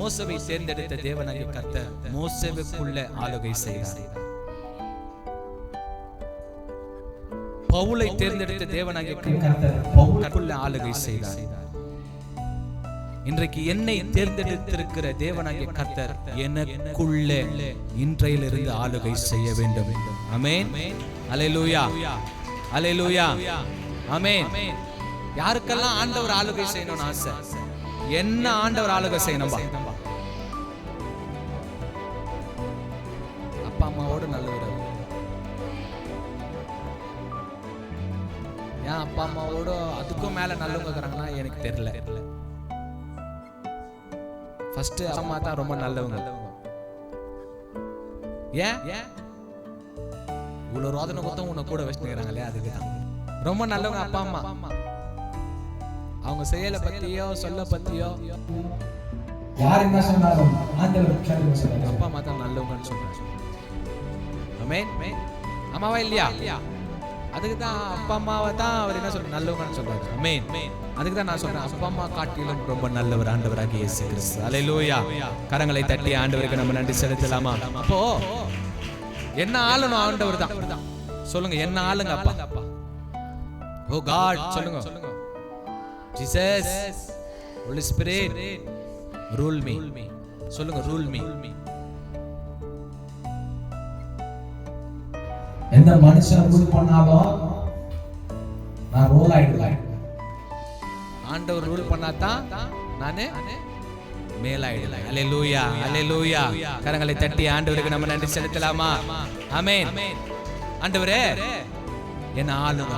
மோசவை தேர்ந்தெடுத்த தேவனாகிய கர்த்த மோசவுக்குள்ள ஆளுகை செய்தார். பவுலை தேர்ந்தெடுத்த தேவனாகிய கர்த்தர் பவுலுக்குள்ள ஆளுகை செய்தார். இன்றைக்கு என்னை தேர்ந்தெடுத்திருக்கிற தேவனாகிய கர்த்தர் எனக்குள்ளே இன்றையிலிருந்து ஆளுகை செய்ய வேண்டும். அமேன் அலையலூயா அலையலூயா அமேன் யாருக்கெல்லாம் ஆண்டவர் ஆளுகை செய்யணும்னு ஆசை? என்ன ஆண்டவர் ஆளுகை செய்யணும் அப்பா அம்மாவோட நல்லவர் அவர். ஏன் அப்பா அம்மாவோட அதுக்கும் மேல நல்லவங்க இருக்கிறாங்கன்னா எனக்கு தெரியல. ஃபர்ஸ்ட் அம்மா தான் ரொம்ப நல்லவங்க. ஏன்? இவ்வளவு ரோதனை கொத்தம் உன்னை கூட வச்சுக்கிறாங்களே அதுக்கு தான். ரொம்ப நல்லவங்க அப்பா அம்மா. அவங்க செயலை பத்தியோ சொல்ல பத்தியோ. யார் என்ன சொன்னாலும் ஆண்டவர் அப்பா அம்மா தான் நல்லவங்கன்னு சொல்றாங்க. ஆமென். அம்மாவா இல்லையா? அதுக்கு தான் அப்பா அம்மாவை தான் அவர் என்ன சொல்ற நல்லவங்கன்னு சொல்றாரு. ஆமென். அதுக்கு தான் நான் சொல்றேன் அப்பா அம்மா காட்டிலும் ரொம்ப நல்லவர் ஆண்டவராக இயேசு கிறிஸ்து. அல்லேலூயா கரங்களை தட்டி ஆண்டவருக்கு நம்ம நன்றி செலுத்தலாமா? அப்போ என்ன ஆளணும் ஆண்டவர் தான். சொல்லுங்க என்ன ஆளுங்க அப்பா? ஓ காட் சொல்லுங்க. Jesus holy spirit rule me சொல்லுங்க ரூல் மீ எந்த மனுஷன் ரூல் பண்ணாலும் நான் ரோல் ஆயிடுவேன். ஆண்டவர் ரூல் பண்ணாதான் நானு மேலாயிடலாம் அல்லேலூயா அல்லேலூயா கரங்களை தட்டி ஆண்டவருக்கு நம்ம நன்றி செலுத்தலாமா? ஆமென் ஆண்டவரே என்ன ஆளுங்க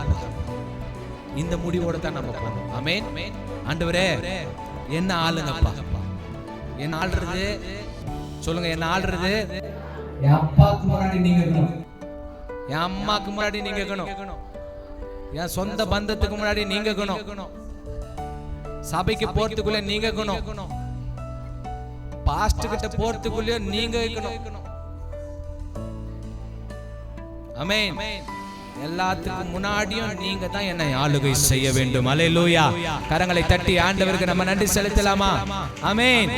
இந்த முடிவோட தான் நம்ம போகணும். ஆமென் ஆண்டவரே என்ன ஆளுங்கப்பா என்ன ஆள்றது சொல்லுங்க என்ன ஆள்றது என் அப்பாவுக்கு முன்னாடி நீங்க இருக்கணும். என் அம்மாக்கு முன்னாடி நீங்க இருக்கணும் என் சொந்த பந்தத்துக்கு முன்னாடி நீங்க இருக்கணும் சபைக்கு போறதுக்குள்ள நீங்க இருக்கணும் பாஸ்ட் கிட்ட போறதுக்குள்ளயும் நீங்க இருக்கணும் அமேன் எல்லாத்துக்கும் முன்னாடியும் நீங்க தான் என்னை ஆளுகை செய்ய வேண்டும். அலையலூயா கரங்களை தட்டி ஆண்டவருக்கு நம்ம நன்றி செலுத்தலாமா? அமேன்